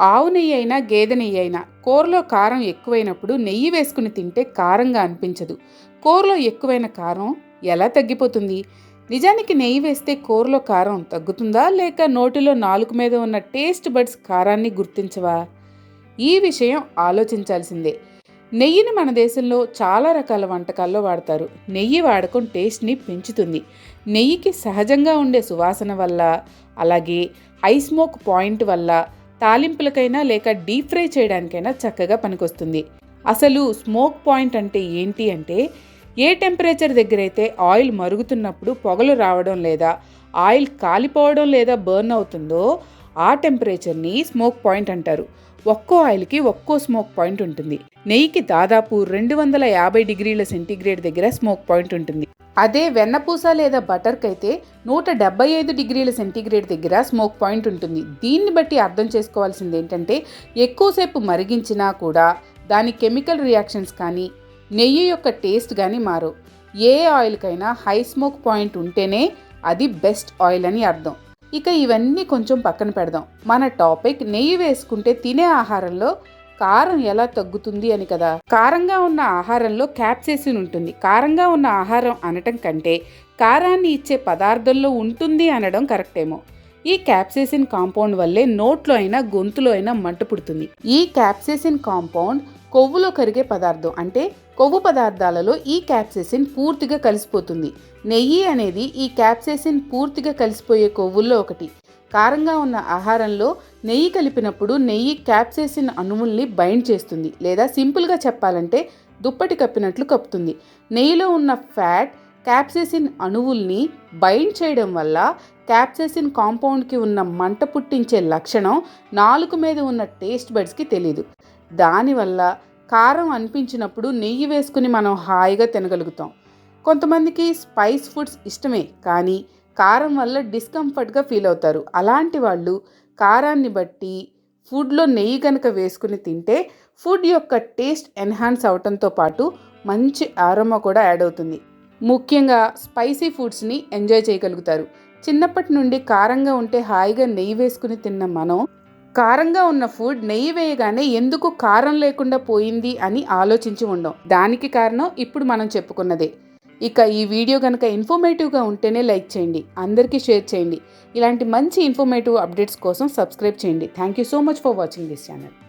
ఆవు నెయ్యి అయినా గేదె నెయ్యి అయినా కూరలో కారం ఎక్కువైనప్పుడు నెయ్యి వేసుకుని తింటే కారంగా అనిపించదు. కూరలో ఎక్కువైన కారం ఎలా తగ్గిపోతుంది? నిజానికి నెయ్యి వేస్తే కూరలో కారం తగ్గుతుందా? లేక నోటిలో నాలుగు మీద ఉన్న టేస్ట్ బడ్స్ కారాన్ని గుర్తించవా? ఈ విషయం ఆలోచించాల్సిందే. నెయ్యిని మన దేశంలో చాలా రకాల వంటకాల్లో వాడతారు. నెయ్యి వాడకం టేస్ట్ని పెంచుతుంది. నెయ్యికి సహజంగా ఉండే సువాసన వల్ల అలాగే ఐస్మోక్ స్మోక్ పాయింట్ వల్ల తాలింపులకైనా లేక డీప్ ఫ్రై చేయడానికైనా చక్కగా పనికొస్తుంది. అసలు స్మోక్ పాయింట్ అంటే ఏంటి అంటే ఏ టెంపరేచర్ దగ్గర అయితే ఆయిల్ మరుగుతున్నప్పుడు పొగలు రావడం లేదా ఆయిల్ కాలిపోవడం లేదా బర్న్ అవుతుందో ఆ టెంపరేచర్ని స్మోక్ పాయింట్ అంటారు. ఒక్కో ఆయిల్కి ఒక్కో స్మోక్ పాయింట్ ఉంటుంది. నెయ్యికి దాదాపు రెండు వందల యాభై డిగ్రీల సెంటీగ్రేడ్ దగ్గర స్మోక్ పాయింట్ ఉంటుంది. అదే వెన్నపూస లేదా బటర్కి అయితే నూట డెబ్బై ఐదు డిగ్రీల సెంటీగ్రేడ్ దగ్గర స్మోక్ పాయింట్ ఉంటుంది. దీన్ని బట్టి అర్థం చేసుకోవాల్సింది ఏంటంటే ఎక్కువసేపు మరిగించినా కూడా దాని కెమికల్ రియాక్షన్స్ కానీ నెయ్యి యొక్క టేస్ట్ కానీ మారు ఏ ఆయిల్కైనా హై స్మోక్ పాయింట్ ఉంటేనే అది బెస్ట్ ఆయిల్ అని అర్థం. ఇక ఇవన్నీ కొంచెం పక్కన పెడదాం. మన టాపిక్ నెయ్యి వేసుకుంటే తినే ఆహారంలో కారం ఎలా తగ్గుతుంది అని కదా. కారంగా ఉన్న ఆహారంలో క్యాప్సేసిన్ ఉంటుంది. కారంగా ఉన్న ఆహారం అనటం కంటే కారాన్ని ఇచ్చే పదార్థంలో ఉంటుంది అనడం కరెక్టేమో. ఈ క్యాప్సేసిన్ కాంపౌండ్ వల్లే నోట్లో అయినా గొంతులో అయినా మంట పుడుతుంది. ఈ క్యాప్సేసిన్ కాంపౌండ్ కొవ్వులో కరిగే పదార్థం అంటే కొవ్వు పదార్థాలలో ఈ క్యాప్సేసిన్ పూర్తిగా కలిసిపోతుంది. నెయ్యి అనేది ఈ క్యాప్సేసిన్ పూర్తిగా కలిసిపోయే కొవ్వుల్లో ఒకటి. కారంగా ఉన్న ఆహారంలో నెయ్యి కలిపినప్పుడు నెయ్యి క్యాప్సేసిన్ అణువుల్ని బైండ్ చేస్తుంది లేదా సింపుల్గా చెప్పాలంటే దుప్పటి కప్పినట్లు కప్పుతుంది. నెయ్యిలో ఉన్న ఫ్యాట్ క్యాప్సేసిన్ అణువుల్ని బైండ్ చేయడం వల్ల క్యాప్సేసిన్ కాంపౌండ్కి ఉన్న మంట పుట్టించే లక్షణం నాలుగు మీద ఉన్న టేస్ట్ బడ్స్కి తెలియదు దానివల్ల కారం అనిపించినప్పుడు నెయ్యి వేసుకుని మనం హాయిగా తినగలుగుతాం. కొంతమందికి స్పైస్ ఫుడ్స్ ఇష్టమే కానీ కారం వల్ల డిస్కంఫర్ట్గా ఫీల్ అవుతారు. అలాంటి వాళ్ళు కారాన్ని బట్టి ఫుడ్లో నెయ్యి కనుక వేసుకుని తింటే ఫుడ్ యొక్క టేస్ట్ ఎన్హాన్స్ అవటంతో పాటు మంచి ఆరోమా కూడా యాడ్ అవుతుంది. ముఖ్యంగా స్పైసీ ఫుడ్స్ని ఎంజాయ్ చేయగలుగుతారు. చిన్నప్పటి నుండి కారంగా ఉంటే హాయిగా నెయ్యి వేసుకుని తిన్న మనం కారంగా ఉన్న ఫుడ్ నెయ్యి వేయగానే ఎందుకు కారం లేకుండా పోయింది అని ఆలోచించి ఉండం. దానికి కారణం ఇప్పుడు మనం చెప్పుకున్నదే. ఇక ఈ వీడియో కనుక ఇన్ఫర్మేటివ్గా ఉంటేనే లైక్ చేయండి అందరికీ షేర్ చేయండి. ఇలాంటి మంచి ఇన్ఫర్మేటివ్ అప్డేట్స్ కోసం సబ్స్క్రైబ్ చేయండి. Thank you so much for watching this channel.